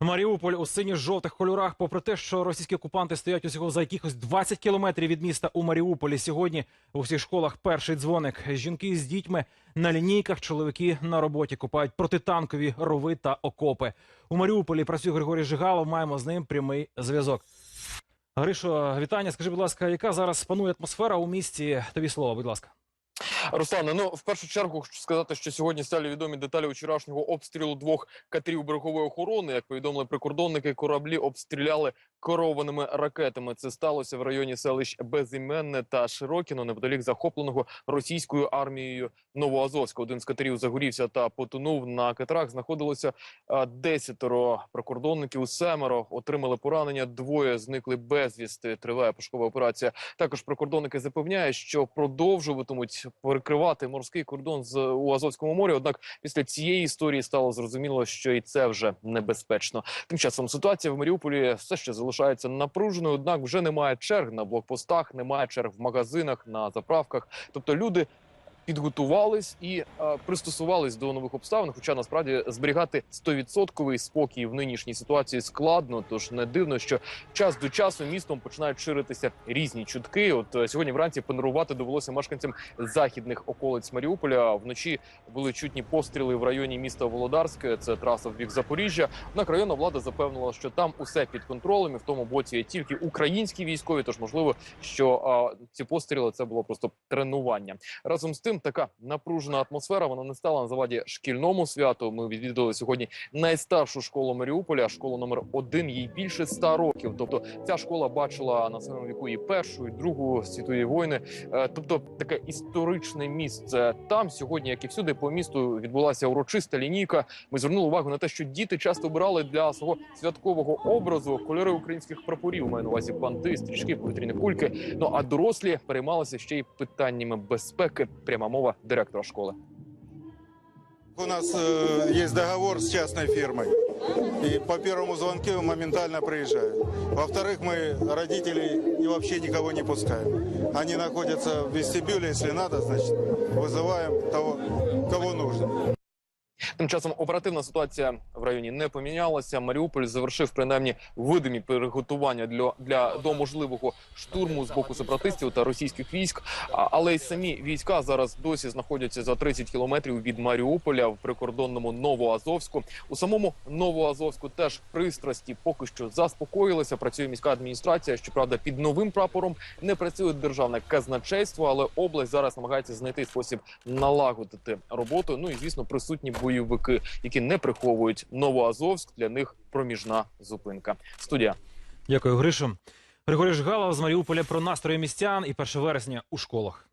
Маріуполь у синьо-жовтих кольорах, попри те, що російські окупанти стоять усього за якихось 20 кілометрів від міста у Маріуполі. Сьогодні у всіх школах перший дзвоник. Жінки з дітьми на лінійках, чоловіки на роботі купають протитанкові рови та окопи. У Маріуполі працює Григорій Жигалов. Маємо з ним прямий зв'язок. Гришо, вітання. Скажи, будь ласка, яка зараз панує атмосфера у місті? Тобі слово, будь ласка. Руслане, ну в першу чергу хочу сказати, що сьогодні стали відомі деталі вчорашнього обстрілу двох катерів берегової охорони. Як повідомили прикордонники, кораблі обстріляли керованими ракетами. Це сталося в районі селищ Безіменне та Широкіно, неподалік захопленого російською армією Новоазовська. Один з катерів загорівся та потонув. На катерах знаходилося десятеро прикордонників. Семеро отримали поранення. Двоє зникли безвісти. Триває пошукова операція. Також прикордонники запевняють, що продовжуватимуть перекривати морський кордон з у Азовському морі. Однак після цієї історії стало зрозуміло, що і це вже небезпечно. Тим часом ситуація в Маріуполі все ще залишається напруженою. Однак вже немає черг на блокпостах, немає черг в магазинах, на заправках. Тобто люди. Підготувались і е, пристосувались до нових обставин. Хоча насправді зберігати 100% спокій в нинішній ситуації складно. Тож не дивно, що час до часу містом починають ширитися різні чутки. От е, сьогодні вранці панурувати довелося мешканцям західних околиць Маріуполя. Вночі були чутні постріли в районі міста Володарське. Це траса в бік Запоріжжя. Однак районна влада запевнила, що там усе під контролем. І в тому боці є тільки українські військові. Тож можливо, що а, ці постріли це було просто тренування. Разом з тим, така напружена атмосфера. Вона не стала на заваді шкільному святу. Ми відвідали сьогодні найстаршу школу Маріуполя, школу номер один. Їй більше ста років. Тобто, ця школа бачила на своєму віку і першу, і другу світові війни. Е, Тобто, таке історичне місце. Там сьогодні, як і всюди, по місту відбулася урочиста лінійка. Ми звернули увагу на те, що діти часто обирали для свого святкового образу кольори українських прапорів. Маю на увазі банти, стрічки, повітряні кульки. Ну а дорослі переймалися ще й питаннями безпеки. мова директора школи. У нас э, есть договор с частной фирмой. И по первому звонку моментально приезжают. Во-вторых, мы родителей и вообще никого не пускаем. Они находятся в вестибюле, если надо, значит, вызываем того, кого нужно. Тим часом оперативна ситуація в районі не помінялася. Маріуполь завершив принаймні видимі приготування для, для до можливого штурму з боку сепаратистів та російських військ. Але й самі війська зараз досі знаходяться за 30 кілометрів від Маріуполя в прикордонному Новоазовську. У самому Новоазовську теж пристрасті поки що заспокоїлися. Працює міська адміністрація. Щоправда, під новим прапором не працює державне казначейство, але область зараз намагається знайти спосіб налагодити роботу. Ну і звісно, присутні бойовики, які не приховують Новоазовськ. Для них проміжна зупинка. Студія. Дякую, Гришу. Григорій Жгалов з Маріуполя про настрої містян і 1 вересня у школах.